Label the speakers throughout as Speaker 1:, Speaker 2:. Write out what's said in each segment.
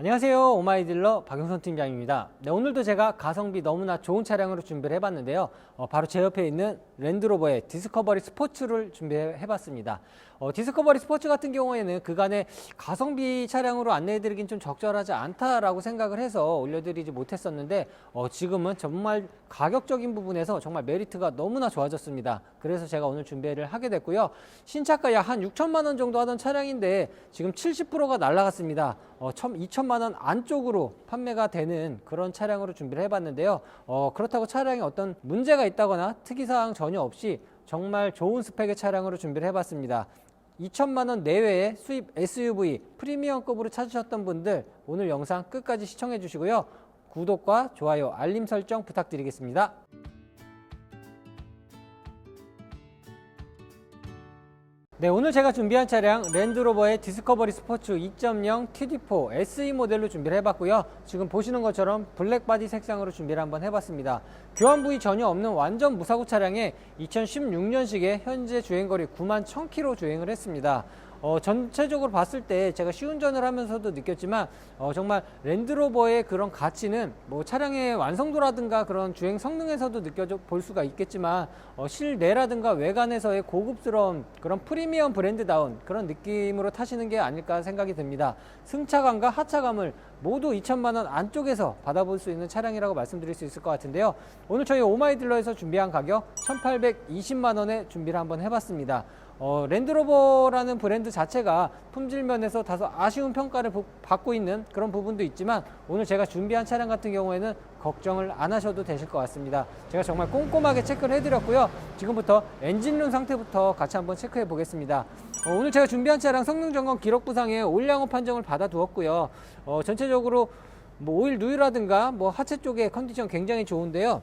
Speaker 1: 안녕하세요. 오마이딜러 박용선 팀장입니다. 네, 오늘도 제가 가성비 너무나 좋은 차량으로 준비를 해봤는데요. 어, 바로 제 옆에 있는 랜드로버의 디스커버리 스포츠를 준비해봤습니다. 어, 디스커버리 스포츠 같은 경우에는 그간에 가성비 차량으로 안내해드리긴 좀 적절하지 않다라고 생각을 해서 올려드리지 못했었는데 어, 지금은 정말 가격적인 부분에서 정말 메리트가 너무나 좋아졌습니다. 그래서 제가 오늘 준비를 하게 됐고요. 신차가 약 한 6천만 원 정도 하던 차량인데 지금 70%가 날라갔습니다. 어, 2천만 원 안쪽으로 판매가 되는 그런 차량으로 준비를 해봤는데요. 어, 그렇다고 차량에 어떤 문제가 있다거나 특이사항 전혀 없이 정말 좋은 스펙의 차량으로 준비를 해봤습니다. 2천만 원 내외의 수입 SUV 프리미엄급으로 찾으셨던 분들 오늘 영상 끝까지 시청해 주시고요. 구독과 좋아요, 알림 설정 부탁드리겠습니다. 네, 오늘 제가 준비한 차량 랜드로버의 디스커버리 스포츠 2.0 TD4 SE 모델로 준비를 해봤고요. 지금 보시는 것처럼 블랙바디 색상으로 준비를 한번 해봤습니다. 교환 부위 전혀 없는 완전 무사고 차량에 2016년식의 현재 주행거리 9만 1000km 주행을 했습니다. 어, 전체적으로 봤을 때 제가 시운전을 하면서도 느꼈지만 어, 정말 랜드로버의 그런 가치는 뭐 차량의 완성도라든가 그런 주행 성능에서도 느껴볼 수가 있겠지만 어, 실내라든가 외관에서의 고급스러운 그런 프리미엄 브랜드다운 그런 느낌으로 타시는 게 아닐까 생각이 듭니다. 승차감과 하차감을 모두 2천만 원 안쪽에서 받아볼 수 있는 차량이라고 말씀드릴 수 있을 것 같은데요. 오늘 저희 오마이딜러에서 준비한 가격 1,820만 원에 준비를 한번 해봤습니다. 어, 랜드로버라는 브랜드 자체가 품질 면에서 다소 아쉬운 평가를 부- 받고 있는 그런 부분도 있지만 오늘 제가 준비한 차량 같은 경우에는 걱정을 안 하셔도 되실 것 같습니다. 제가 정말 꼼꼼하게 체크를 해드렸고요. 지금부터 엔진룸 상태부터 같이 한번 체크해 보겠습니다. 어, 오늘 제가 준비한 차량 성능 점검 기록 부상에 올량업 판정을 받아 두었고요. 어, 전체적으로 뭐 오일 누유라든가 뭐 하체 쪽의 컨디션 굉장히 좋은데요.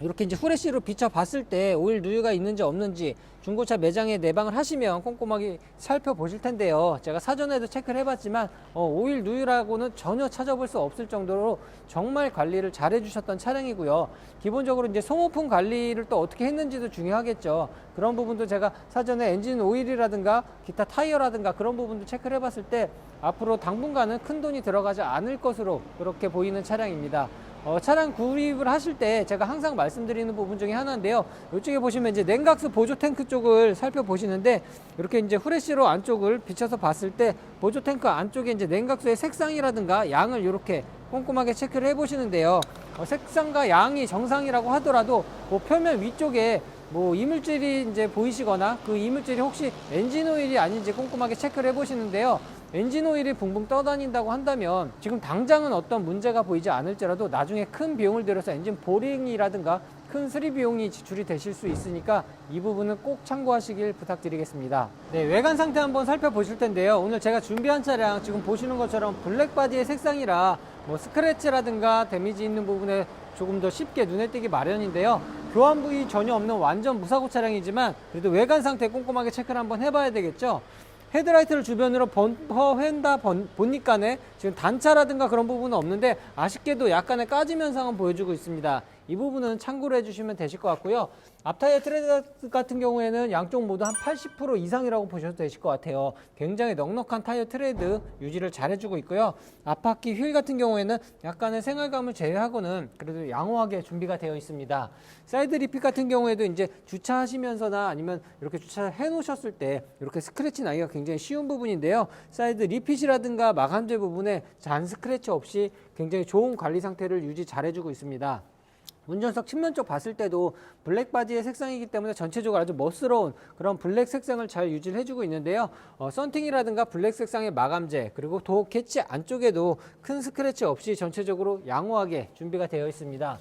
Speaker 1: 이렇게 이제 후레쉬로 비춰봤을 때 오일 누유가 있는지 없는지 중고차 매장에 내방을 하시면 꼼꼼하게 살펴보실 텐데요. 제가 사전에도 체크를 해봤지만 어, 오일 누유라고는 전혀 찾아볼 수 없을 정도로 정말 관리를 잘 해주셨던 차량이고요. 기본적으로 이제 소모품 관리를 또 어떻게 했는지도 중요하겠죠. 그런 부분도 제가 사전에 엔진 오일이라든가 기타 타이어라든가 그런 부분도 체크를 해봤을 때 앞으로 당분간은 큰 돈이 들어가지 않을 것으로 그렇게 보이는 차량입니다. 어, 차량 구입을 하실 때 제가 항상 말씀드리는 부분 중에 하나인데요. 이쪽에 보시면 이제 냉각수 보조 탱크 쪽을 살펴보시는데 이렇게 이제 후레쉬로 안쪽을 비춰서 봤을 때 보조 탱크 안쪽에 이제 냉각수의 색상이라든가 양을 이렇게 꼼꼼하게 체크를 해보시는데요. 어, 색상과 양이 정상이라고 하더라도 뭐 표면 위쪽에 뭐 이물질이 이제 보이시거나 그 이물질이 혹시 엔진 오일이 아닌지 꼼꼼하게 체크를 해보시는데요. 엔진 오일이 붕붕 떠다닌다고 한다면 지금 당장은 어떤 문제가 보이지 않을지라도 나중에 큰 비용을 들여서 엔진 보링이라든가 큰 수리 비용이 지출이 되실 수 있으니까 이 부분은 꼭 참고하시길 부탁드리겠습니다. 네, 외관 상태 한번 살펴보실 텐데요. 오늘 제가 준비한 차량 지금 보시는 것처럼 블랙 바디의 색상이라 뭐 스크래치라든가 데미지 있는 부분에 조금 더 쉽게 눈에 띄기 마련인데요. 교환 부위 전혀 없는 완전 무사고 차량이지만 그래도 외관 상태 꼼꼼하게 체크를 한번 해봐야 되겠죠. 헤드라이트를 주변으로 범퍼 휀다 본- 보니까네 지금 단차라든가 그런 부분은 없는데 아쉽게도 약간의 까짐 현상은 보여주고 있습니다. 이 부분은 참고로 해주시면 되실 것 같고요. 앞타이어 트레드 같은 경우에는 양쪽 모두 한 80% 이상이라고 보셔도 되실 것 같아요. 굉장히 넉넉한 타이어 트레드 유지를 잘 해주고 있고요. 앞바퀴 휠 같은 경우에는 약간의 생활감을 제외하고는 그래도 양호하게 준비가 되어 있습니다. 사이드 리핏 같은 경우에도 이제 주차하시면서나 아니면 이렇게 주차해 놓으셨을 때 이렇게 스크래치 나기가 굉장히 쉬운 부분인데요. 사이드 리핏이라든가 마감재 부분에 잔 스크래치 없이 굉장히 좋은 관리 상태를 유지 잘 해주고 있습니다. 운전석 측면 쪽 봤을 때도 블랙 바디의 색상이기 때문에 전체적으로 아주 멋스러운 그런 블랙 색상을 잘 유지를 해주고 있는데요. 어, 썬팅이라든가 블랙 색상의 마감재 그리고 도 캐치 안쪽에도 큰 스크래치 없이 전체적으로 양호하게 준비가 되어 있습니다.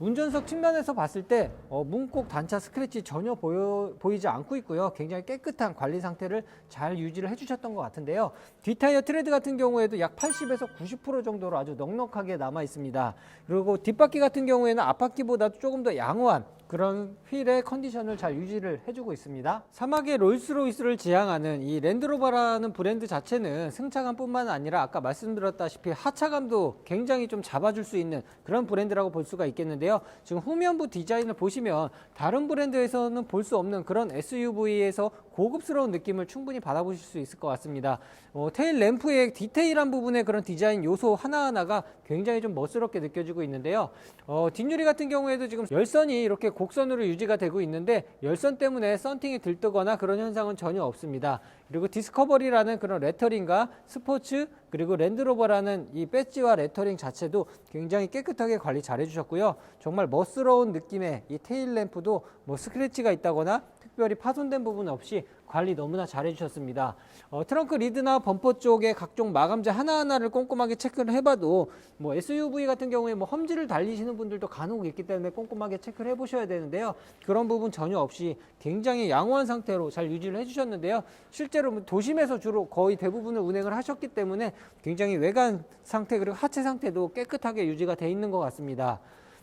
Speaker 1: 운전석 측면에서 봤을 때 어, 문콕 단차 스크래치 전혀 보여, 보이지 않고 있고요. 굉장히 깨끗한 관리 상태를 잘 유지를 해주셨던 것 같은데요. 뒷타이어 트레드 같은 경우에도 약 80에서 90% 정도로 아주 넉넉하게 남아 있습니다. 그리고 뒷바퀴 같은 경우에는 앞바퀴보다 조금 더 양호한 그런 휠의 컨디션을 잘 유지를 해주고 있습니다. 사막의 롤스로이스를 지향하는 이 랜드로버라는 브랜드 자체는 승차감뿐만 아니라 아까 말씀드렸다시피 하차감도 굉장히 좀 잡아줄 수 있는 그런 브랜드라고 볼 수가 있겠는데요. 지금 후면부 디자인을 보시면 다른 브랜드에서는 볼 수 없는 그런 SUV에서 고급스러운 느낌을 충분히 받아보실 수 있을 것 같습니다. 어, 테일 램프의 디테일한 부분의 그런 디자인 요소 하나하나가 굉장히 좀 멋스럽게 느껴지고 있는데요. 어, 뒷유리 같은 경우에도 지금 열선이 이렇게 곡선으로 유지가 되고 있는데 열선 때문에 썬팅이 들뜨거나 그런 현상은 전혀 없습니다. 그리고 디스커버리라는 그런 레터링과 스포츠 그리고 랜드로버라는 이 배지와 레터링 자체도 굉장히 깨끗하게 관리 잘 해주셨고요. 정말 멋스러운 느낌의 이 테일 램프도 뭐 스크래치가 있다거나 특별히 파손된 부분 없이 관리 너무나 잘 해주셨습니다. 어, 트렁크 리드나 범퍼 쪽에 각종 마감재 하나하나를 꼼꼼하게 체크를 해봐도 뭐 SUV 같은 경우에 뭐 험지를 달리시는 분들도 간혹 있기 때문에 꼼꼼하게 체크를 해보셔야 되는데요. 그런 부분 전혀 없이 굉장히 양호한 상태로 잘 유지를 해주셨는데요. 실제로 뭐 도심에서 주로 거의 대부분을 운행을 하셨기 때문에 굉장히 외관 상태 그리고 하체 상태도 깨끗하게 유지가 돼 있는 것 같습니다.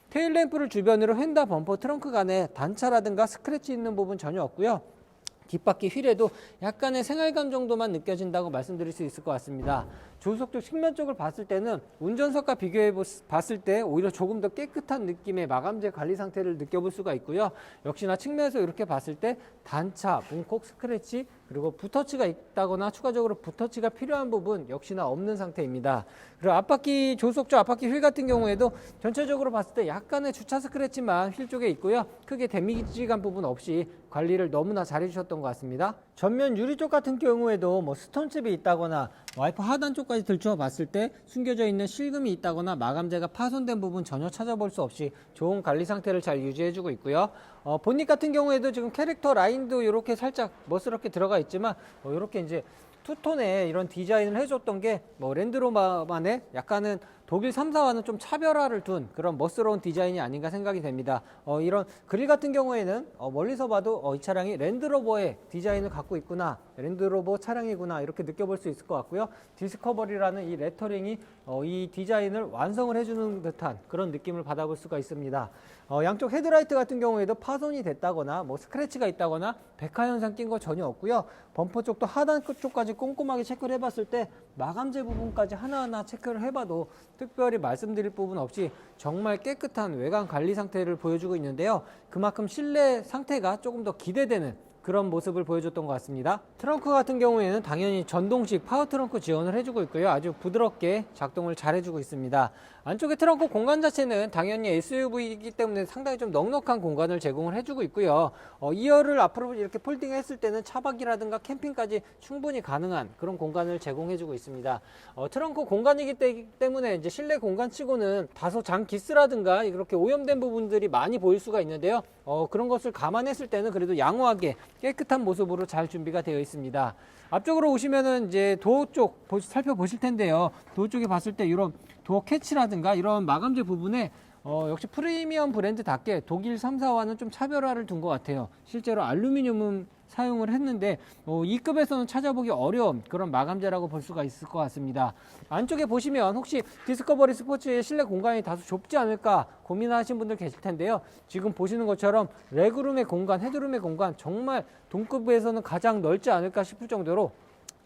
Speaker 1: 테일 램프를 주변으로 휀다 범퍼 트렁크 간에 단차라든가 스크래치 있는 부분 전혀 없고요. 뒷바퀴 휠에도 약간의 생활감 정도만 느껴진다고 말씀드릴 수 있을 것 같습니다. 조수석 쪽 측면 쪽을 봤을 때는 운전석과 비교해 봤을 때 오히려 조금 더 깨끗한 느낌의 마감재 관리 상태를 느껴볼 수가 있고요. 역시나 측면에서 이렇게 봤을 때 단차, 문콕, 스크래치 그리고 붓터치가 있다거나 추가적으로 붓터치가 필요한 부분 역시나 없는 상태입니다. 그리고 앞바퀴 쪽 앞바퀴 휠 같은 경우에도 전체적으로 봤을 때 약간의 주차 스크래치만 휠 쪽에 있고요. 크게 데미지감 부분 없이 관리를 너무나 잘 해주셨던 것 같습니다. 전면 유리 쪽 같은 경우에도 뭐 스톤칩이 있다거나 와이퍼 하단 쪽까지 들추어 봤을 때 숨겨져 있는 실금이 있다거나 마감재가 파손된 부분 전혀 찾아볼 수 없이 좋은 관리 상태를 잘 유지해주고 있고요. 어, 본닛 같은 경우에도 지금 캐릭터 라인도 이렇게 살짝 멋스럽게 들어가 있지만 어, 이렇게 이제 투톤의 이런 디자인을 해줬던 게 뭐 랜드로버만의 약간은 독일 3사와는 좀 차별화를 둔 그런 멋스러운 디자인이 아닌가 생각이 됩니다. 어, 이런 그릴 같은 경우에는 어, 멀리서 봐도 어, 이 차량이 랜드로버의 디자인을 갖고 있구나, 랜드로버 차량이구나 이렇게 느껴볼 수 있을 것 같고요. 디스커버리라는 이 레터링이 어, 이 디자인을 완성을 해주는 듯한 그런 느낌을 받아볼 수가 있습니다. 어, 양쪽 헤드라이트 같은 경우에도 파손이 됐다거나 뭐 스크래치가 있다거나 백화 현상 낀 거 전혀 없고요. 범퍼 쪽도 하단 끝 쪽까지 꼼꼼하게 체크를 해봤을 때 마감재 부분까지 하나하나 체크를 해봐도 특별히 말씀드릴 부분 없이 정말 깨끗한 외관 관리 상태를 보여주고 있는데요. 그만큼 실내 상태가 조금 더 기대되는 그런 모습을 보여줬던 것 같습니다. 트렁크 같은 경우에는 당연히 전동식 파워 트렁크 지원을 해주고 있고요. 아주 부드럽게 작동을 잘 해주고 있습니다. 안쪽에 트렁크 공간 자체는 당연히 SUV이기 때문에 상당히 좀 넉넉한 공간을 제공을 해주고 있고요. 어, 2열을 앞으로 이렇게 폴딩했을 때는 차박이라든가 캠핑까지 충분히 가능한 그런 공간을 제공해주고 있습니다. 어, 트렁크 공간이기 때문에 이제 실내 공간치고는 다소 장 기스라든가 이렇게 오염된 부분들이 많이 보일 수가 있는데요. 어, 그런 것을 감안했을 때는 그래도 양호하게 깨끗한 모습으로 잘 준비가 되어 있습니다. 앞쪽으로 오시면은 이제 도어 쪽 살펴보실 텐데요. 도어 쪽에 봤을 때 이런 도어 캐치라든가 이런 마감재 부분에 어, 역시 프리미엄 브랜드답게 독일 3사와는 좀 차별화를 둔 것 같아요. 실제로 알루미늄은 사용을 했는데 어, 이 급에서는 찾아보기 어려운 그런 마감재라고 볼 수가 있을 것 같습니다. 안쪽에 보시면 혹시 디스커버리 스포츠의 실내 공간이 다소 좁지 않을까 고민하신 분들 계실 텐데요. 지금 보시는 것처럼 레그룸의 공간, 헤드룸의 공간 정말 동급에서는 가장 넓지 않을까 싶을 정도로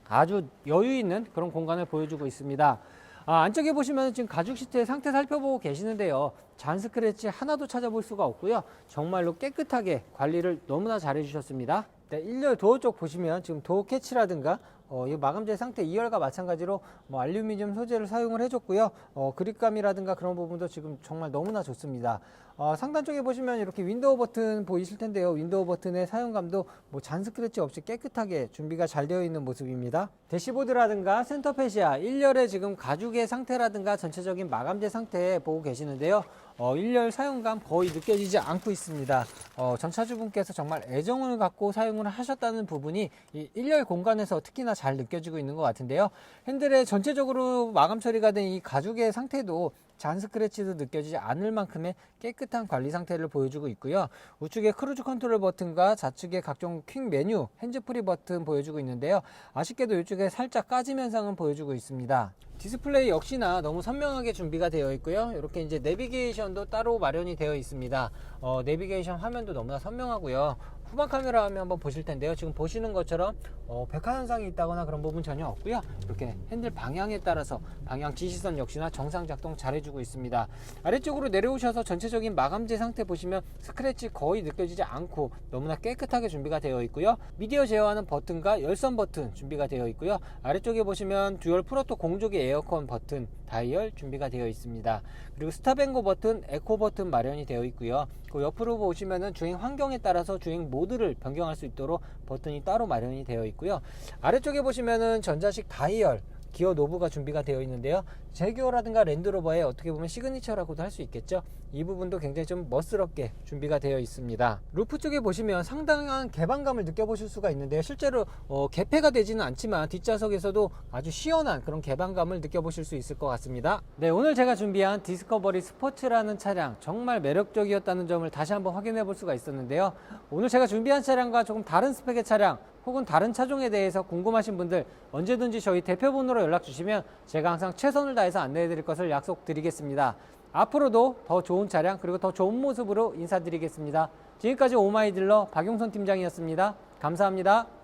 Speaker 1: 아주 여유 있는 그런 공간을 보여주고 있습니다. 아, 안쪽에 보시면 지금 가죽 시트의 상태 살펴보고 계시는데요. 잔 스크래치 하나도 찾아볼 수가 없고요. 정말로 깨끗하게 관리를 너무나 잘 해주셨습니다. 네, 1열 도어 쪽 보시면 지금 도어 캐치라든가 어, 이 마감재 상태 2열과 마찬가지로 뭐 알루미늄 소재를 사용을 해줬고요. 어, 그립감이라든가 그런 부분도 지금 정말 너무나 좋습니다. 어, 상단 쪽에 보시면 이렇게 윈도우 버튼 보이실 텐데요. 윈도우 버튼의 사용감도 뭐 잔 스크래치 없이 깨끗하게 준비가 잘 되어 있는 모습입니다. 대시보드라든가 센터 페시아 1열의 지금 가죽의 상태라든가 전체적인 마감재 상태 보고 계시는데요. 어, 1열 사용감 거의 느껴지지 않고 있습니다. 어, 전차주분께서 정말 애정을 갖고 사용을 하셨다는 부분이 이 1열 공간에서 특히나 잘 느껴지고 있는 것 같은데요. 핸들에 전체적으로 마감 처리가 된 이 가죽의 상태도 잔 스크래치도 느껴지지 않을 만큼의 깨끗한 관리 상태를 보여주고 있고요. 우측에 크루즈 컨트롤 버튼과 좌측에 각종 퀵 메뉴, 핸즈프리 버튼 보여주고 있는데요. 아쉽게도 이쪽에 살짝 까짐 현상은 보여주고 있습니다. 디스플레이 역시나 너무 선명하게 준비가 되어 있고요. 이렇게 이제 내비게이션도 따로 마련이 되어 있습니다. 어, 내비게이션 화면도 너무나 선명하고요. 후방 카메라 화면 한번 보실 텐데요. 지금 보시는 것처럼 어, 백화 현상이 있다거나 그런 부분 전혀 없고요. 이렇게 핸들 방향에 따라서 방향 지시선 역시나 정상 작동 잘해주고 있습니다. 아래쪽으로 내려오셔서 전체적인 마감재 상태 보시면 스크래치 거의 느껴지지 않고 너무나 깨끗하게 준비가 되어 있고요. 미디어 제어하는 버튼과 열선 버튼 준비가 되어 있고요. 아래쪽에 보시면 듀얼 프로토 공조기 에어컨 버튼 다이얼 준비가 되어 있습니다. 그리고 스탑앤고 버튼, 에코 버튼 마련이 되어 있고요. 그 옆으로 보시면은 주행 환경에 따라서 주행 모드를 변경할 수 있도록 버튼이 따로 마련이 되어 있고요. 아래쪽에 보시면은 전자식 다이얼 기어 노브가 준비가 되어 있는데요. 제기어라든가 랜드로버의 어떻게 보면 시그니처라고도 할 수 있겠죠. 이 부분도 굉장히 좀 멋스럽게 준비가 되어 있습니다. 루프 쪽에 보시면 상당한 개방감을 느껴보실 수가 있는데요. 실제로 어, 개폐가 되지는 않지만 뒷좌석에서도 아주 시원한 그런 개방감을 느껴보실 수 있을 것 같습니다. 네, 오늘 제가 준비한 디스커버리 스포츠라는 차량 정말 매력적이었다는 점을 다시 한번 확인해 볼 수가 있었는데요. 오늘 제가 준비한 차량과 조금 다른 스펙의 차량 혹은 다른 차종에 대해서 궁금하신 분들 언제든지 저희 대표번호로 연락 주시면 제가 항상 최선을 다해서 안내해 드릴 것을 약속드리겠습니다. 앞으로도 더 좋은 차량 그리고 더 좋은 모습으로 인사드리겠습니다. 지금까지 오마이딜러 박용선 팀장이었습니다. 감사합니다.